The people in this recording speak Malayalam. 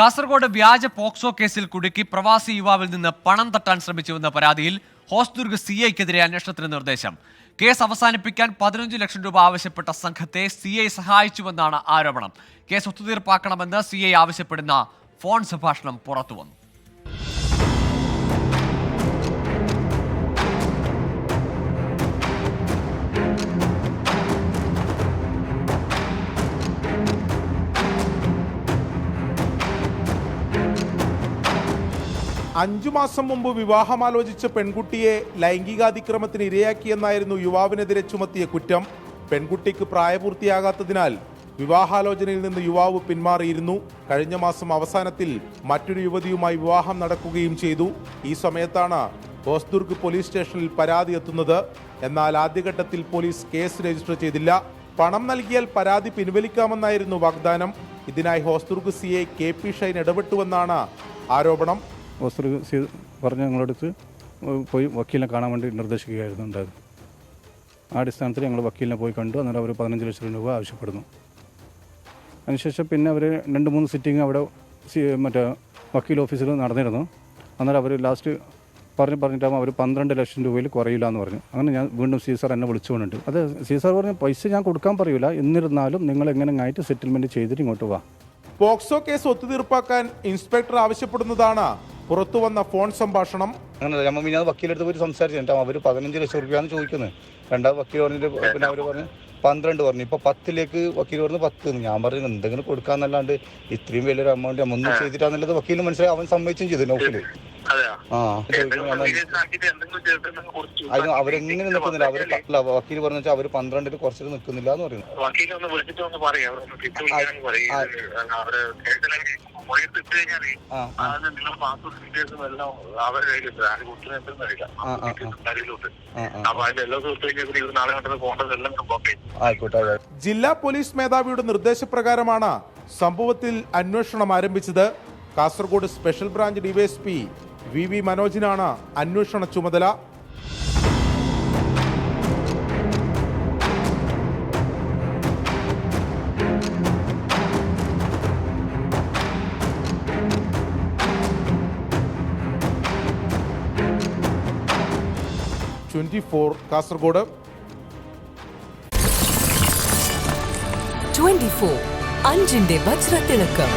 കാസർഗോഡ് വ്യാജ പോക്സോ കേസിൽ കുടുക്കി പ്രവാസി യുവാവിൽ നിന്ന് പണം തട്ടാൻ ശ്രമിച്ചുവെന്ന പരാതിയിൽ ഹോസ്ദുർഗ് സി ഐക്കെതിരെ അന്വേഷണത്തിന് നിർദ്ദേശം. കേസ് അവസാനിപ്പിക്കാൻ പതിനഞ്ച് ലക്ഷം രൂപ ആവശ്യപ്പെട്ട സംഘത്തെ സി ഐ സഹായിച്ചുവെന്നാണ് ആരോപണം. കേസ് ഒത്തുതീർപ്പാക്കണമെന്ന് സി ഐ ആവശ്യപ്പെടുന്ന ഫോൺ സംഭാഷണം പുറത്തുവന്നു. അഞ്ചു മാസം മുമ്പ് വിവാഹമാലോചിച്ച പെൺകുട്ടിയെ ലൈംഗികാതിക്രമത്തിന് ഇരയാക്കിയെന്നായിരുന്നു യുവാവിനെതിരെ ചുമത്തിയ കുറ്റം. പെൺകുട്ടിക്ക് പ്രായപൂർത്തിയാകാത്തതിനാൽ വിവാഹാലോചനയിൽ നിന്ന് യുവാവ് പിന്മാറിയിരുന്നു. കഴിഞ്ഞ മാസം അവസാനത്തിൽ മറ്റൊരു യുവതിയുമായി വിവാഹം നടക്കുകയും ചെയ്തു. ഈ സമയത്താണ് ഹോസ്ദുർഗ് പോലീസ് സ്റ്റേഷനിൽ പരാതി എത്തുന്നത്. എന്നാൽ ആദ്യഘട്ടത്തിൽ പോലീസ് കേസ് രജിസ്റ്റർ ചെയ്തില്ല. പണം നൽകിയാൽ പരാതി പിൻവലിക്കാമെന്നായിരുന്നു വാഗ്ദാനം. ഇതിനായി Hosdurg C I K P Shine ഇടപെട്ടുവെന്നാണ് ആരോപണം. വസ്തു പറഞ്ഞ് ഞങ്ങളടുത്ത് പോയി വക്കീലിനെ കാണാൻ വേണ്ടി നിർദ്ദേശിക്കുകയായിരുന്നു ഉണ്ടായത്. ആ അടിസ്ഥാനത്തിൽ ഞങ്ങൾ വക്കീലിനെ പോയി കണ്ടു. അന്നേരം അവർ പതിനഞ്ച് ലക്ഷം രൂപ ആവശ്യപ്പെടുന്നു. അതിനുശേഷം പിന്നെ അവർ രണ്ട് മൂന്ന് സിറ്റിംഗ് അവിടെ മറ്റേ വക്കീൽ ഓഫീസിൽ നടന്നിരുന്നു. അന്നേരം അവർ ലാസ്റ്റ് പറഞ്ഞ് പറഞ്ഞിട്ടാകുമ്പോൾ അവർ പന്ത്രണ്ട് ലക്ഷം രൂപയിൽ കുറയില്ല എന്ന് പറഞ്ഞു. അങ്ങനെ ഞാൻ വീണ്ടും സീസർ എന്നെ വിളിച്ചുകൊണ്ടുണ്ട് അത് സീസർ പറഞ്ഞു പൈസ ഞാൻ കൊടുക്കാൻ പറയൂല. എന്നിരുന്നാലും നിങ്ങൾ എങ്ങനെ ആയിട്ട് സെറ്റിൽമെന്റ് ചെയ്തിട്ട് ഇങ്ങോട്ട് വാ. പോക്സോ കേസ് ഒത്തുതീർപ്പാക്കാൻ ഇൻസ്പെക്ടർ ആവശ്യപ്പെടുന്നതാണ്. പുറത്തുവന്ന ഫോൺ സംഭാഷണം അങ്ങനെ നമ്മൾ ഞാൻ വക്കീലെടുത്ത് പോയി സംസാരിച്ചിട്ട് അവർ പതിനഞ്ച് ലക്ഷം രൂപയാണ് ചോദിക്കുന്നത് രണ്ടാമത് വക്കീൽ പറഞ്ഞിട്ട് പിന്നെ അവർ പറഞ്ഞു പന്ത്രണ്ട് പറഞ്ഞു. ഇപ്പൊ പത്തിലേക്ക് വക്കീൽ പറഞ്ഞു പത്ത് എന്ന്. ഞാൻ പറഞ്ഞു എന്തെങ്കിലും കൊടുക്കാന്നല്ലാണ്ട് ഇത്രയും വലിയൊരു എമൗണ്ട് ഒന്നും ചെയ്തിട്ടാന്നുള്ളത് വക്കീലിന് മനസ്സിലായി. അവൻ സമ്മതിച്ചും ചെയ്തു നോക്കിൽ അതിന് അവരെങ്ങനെ നിൽക്കുന്നില്ല. അവർ അല്ല വക്കീൽ പറഞ്ഞു വെച്ചാൽ അവർ പന്ത്രണ്ടിൽ കുറച്ചിട്ട് നിൽക്കുന്നില്ല എന്ന് പറയുന്നു ഇട്ട് കഴിഞ്ഞാൽ അതിന് പാസ്പോർട്ട് ഡീറ്റെയിൽസും എല്ലാം കയ്യിലുണ്ട് ആര് അറിയില്ല അപ്പൊ അതിന്റെ കഴിഞ്ഞാൽ നാളെ കണ്ടത്. ജില്ലാ പോലീസ് മേധാവിയുടെ നിർദ്ദേശപ്രകാരമാണ് സംഭവത്തിൽ അന്വേഷണം ആരംഭിച്ചത്. Kasaragod special branch DYSP V V മനോജിനാണ് അന്വേഷണ ചുമതല. Twenty four Kasaragod. Twenty four അഞ്ചിന്റെ വജ്രത്തിളക്കം.